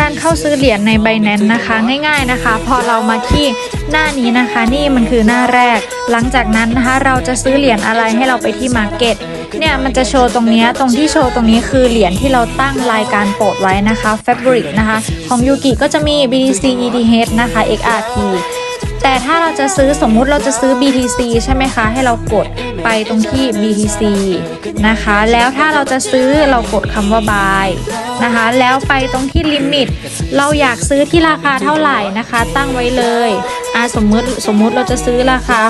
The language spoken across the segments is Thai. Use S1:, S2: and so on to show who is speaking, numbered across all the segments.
S1: การเข้าซื้อเหรียญใน b บ n a n c e นะคะง่ายๆนะคะ พอเรามาที่หน้านี้นะคะ นี่มันคือหน้าแรก หลังจากนั้นนะคะเราจะซื้อเหรียญอะไรให้เราไปที่ Market เนี่ยมันจะโชว์ตรงนี้ตรงที่โชว์ตรงนี้คือเหรียญที่เราตั้งรายการโปรดไว้นะคะ Fabric นะคะของยูกิก็จะมี BTC ETH นะคะ XRP แต่ถ้าเราจะซื้อสมมุติเราจะซื้อ BTC ใช่ไหมคะ ให้เรากด ไปตรงที่ BTC นะคะ แล้วถ้าเราจะซื้อเรากดคำว่า buy นะคะ แล้วไปตรงที่ limit เราอยากซื้อที่ราคาเท่าไหร่นะคะ ตั้งไว้เลยอ่าสมมติสมมติเราจะซื้อราคา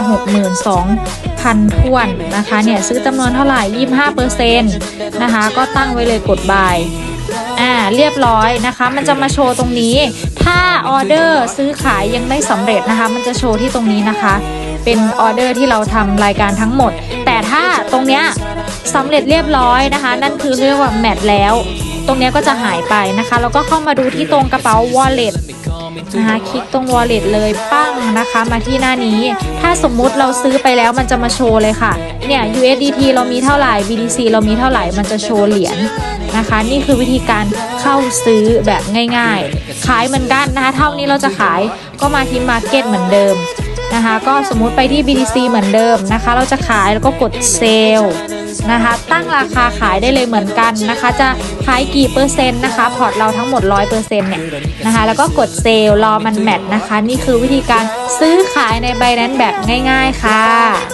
S1: 62,000ท้วนนะคะเนี่ยซื้อจำนวนเท่าไหร่ 25%นะคะ ก็ตั้งไว้เลยกด buy อ่าเรียบร้อยนะคะ มันจะมาโชว์ตรงนี้ ถ้าออเดอร์ซื้อขายยังไม่สำเร็จนะคะ มันจะโชว์ที่ตรงนี้นะคะ เป็นออเดอร์ที่เราทำรายการทั้งหมด แต่ถ้าตรงเนี้ยสำเร็จเรียบร้อยนะคะ นั่นคือเรียกว่าแมทแล้ว ตรงเนี้ยก็จะหายไปนะคะ แล้วก็เข้ามาดูที่ตรงกระเป๋า wallet นะคะคลิกตรง wallet เลยปั้งนะคะมาที่หน้านี้ ถ้าสมมุติเราซื้อไปแล้วมันจะมาโชว์เลยค่ะ เนี่ย USDT เรามีเท่าไหร่ BTC เรามีเท่าไหร่ มันจะโชว์เหรียญนะคะ นี่คือวิธีการเข้าซื้อแบบง่ายๆ ขายเหมือนกันนะคะ เท่านี้เราจะขายก็มาที่ Market เหมือนเดิม นะคะ ก็สมมุติไปที่ BTC เหมือนเดิมนะคะ เราจะขายแล้วก็กดเซลนะคะ ตั้งราคาขายได้เลยเหมือนกันนะคะ จะขายกี่เปอร์เซ็นต์นะคะ พอร์ตเราทั้งหมด 100%เนี่ยนะคะ แล้วก็กดเซลรอมันแมทนะคะ นี่คือวิธีการซื้อขายใน b บ n a n c e แบบง่าย ๆ ค่ะ